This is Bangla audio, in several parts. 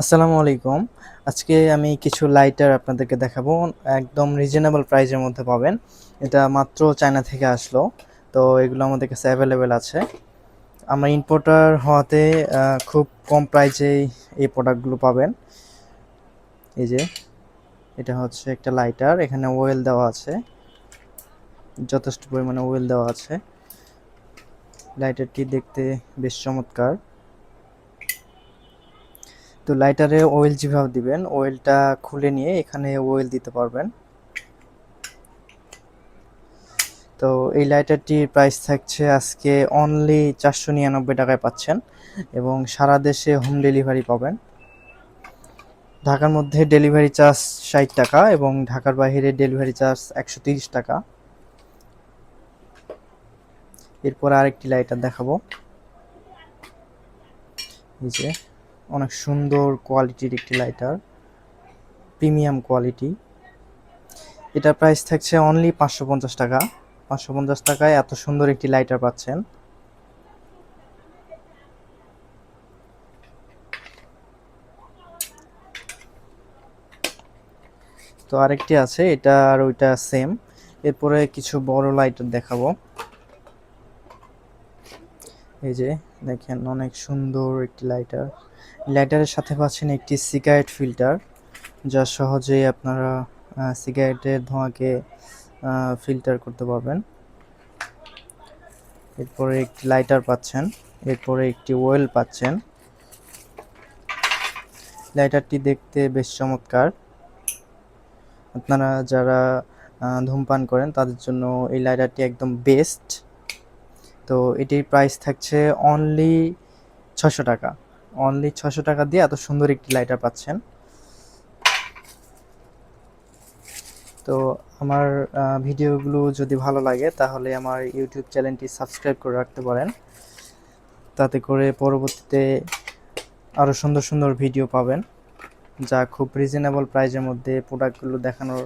আসসালামু আলাইকুম। আজকে আমি কিছু লাইটার আপনাদেরকে দেখাবো। একদম রিজনেবল প্রাইজের মধ্যে পাবেন। এটা মাত্র চায়না থেকে আসলো। তো এগুলো আমাদের কাছে অ্যাভেলেবেল আছে। আমরা ইম্পোর্টার হওয়াতে খুব কম প্রাইজেই এই প্রোডাক্টগুলো পাবেন। এই যে, এটা হচ্ছে একটা লাইটার এখানে ওয়েল দেওয়া আছে। যথেষ্ট পরিমাণে ওয়েল দেওয়া আছে। লাইটারটি দেখতে বেশ চমৎকার। তো লাইটারে অয়েল যেভাবে দিবেন অয়েলটা খুলে নিয়ে এখানে অয়েল দিতে পারবেন। তো এই লাইটারটির প্রাইস থাকছে আজকে অনলি চারশো নিরানব্বই টাকায় পাচ্ছেন এবং সারা দেশে হোম ডেলিভারি পাবেন। ঢাকার মধ্যে ডেলিভারি চার্জ ষাট টাকা এবং ঢাকার বাইরে ডেলিভারি চার্জ একশো তিরিশ টাকা। এরপর আরেকটি লাইটার দেখাবো। এই যে অনেক সুন্দর কোয়ালিটির একটি লাইটার প্রিমিয়াম কোয়ালিটি এটা প্রাইস থাকছে অনলি পাঁচশো পঞ্চাশ টাকা। পাঁচশো পঞ্চাশ টাকায় এত সুন্দর একটি লাইটার পাচ্ছেন। তো আরেকটি আছে এটা আর ওইটা সেম এরপরে কিছু বড় লাইটার দেখাবো। এই যে দেখেন অনেক সুন্দর একটি লাইটার লাইটারের সাথে পাচ্ছেন একটি সিগারেট ফিল্টার যা সহজেই আপনারা সিগারেটের ধোঁয়াকে ফিল্টার করতে পারবেন। এরপরে একটি লাইটার পাচ্ছেন, এরপরে একটি ওয়েল পাচ্ছেন। লাইটারটি দেখতে বেশ চমৎকার। আপনারা যারা ধূমপান করেন, তাদের জন্য এই লাইটারটি একদম বেস্ট তো এটির প্রাইস থাকছে অনলি ছশো টাকা। অনলি ছশো টাকা দিয়ে এত সুন্দর একটি লাইটার পাচ্ছেন। তো আমার ভিডিওগুলো যদি ভালো লাগে তাহলে আমার ইউটিউব চ্যানেলটি সাবস্ক্রাইব করে রাখতে পারেন। তাতে করে পরবর্তীতে আরও সুন্দর সুন্দর ভিডিও পাবেন, যা খুব রিজনেবল প্রাইজের মধ্যে প্রোডাক্টগুলো দেখানোর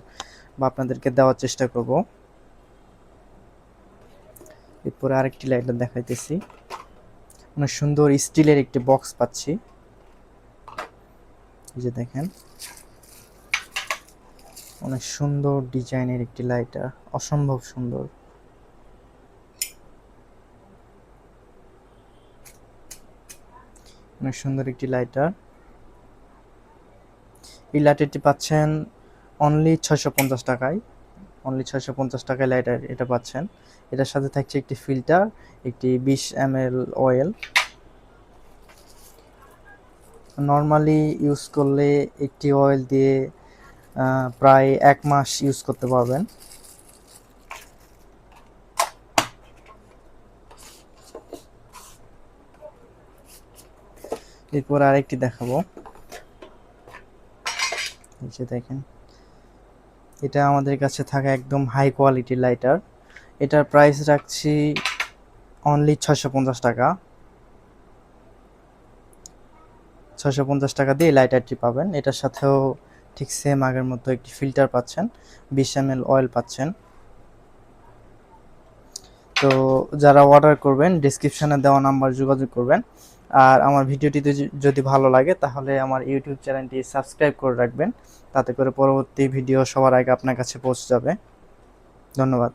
বা আপনাদেরকে দেওয়ার চেষ্টা করব। এরপরে আরেকটি লাইটার দেখাইতেছি। অনেক সুন্দর স্টিলের একটি বক্স পাচ্ছি। যে দেখেন। অনেক সুন্দর ডিজাইনের একটি লাইটার অসম্ভব সুন্দর। অনেক সুন্দর একটি লাইটার এই লাইটারটি পাচ্ছেন অনলি ছয়শো পঞ্চাশ টাকায়। অনলি ছয়শো পঞ্চাশ টাকায় লাইটার এটা পাচ্ছেন। এটার সাথে থাকছে একটি ফিল্টার একটি বিশ এম অয়েল নর্মালি ইউজ করলে একটি অয়েল দিয়ে প্রায় এক মাস ইউজ করতে পারবেন। এরপর আরেকটি দেখাবো। যে দেখেন। এটা আমাদের কাছে থাকা একদম হাই কোয়ালিটির লাইটার এটার প্রাইস রাখছি অনলি ছশো পঞ্চাশ টাকা। ছশো পঞ্চাশ টাকা দিয়ে লাইটারটি পাবেন। এটার সাথেও ঠিক সেম আগের মতো একটি ফিল্টার পাচ্ছেন। বিশ এম অয়েল পাচ্ছেন। তো যারা অর্ডার করবেন ডিসক্রিপশনে দেওয়া নাম্বার যোগাযোগ করবেন। আর আমার ভিডিওটিতে যদি ভালো লাগে, তাহলে আমার ইউটিউব চ্যানেলটি সাবস্ক্রাইব করে রাখবেন। তাতে করে পরবর্তী ভিডিও সবার আগে আপনার কাছে পৌঁছে যাবে। ধন্যবাদ।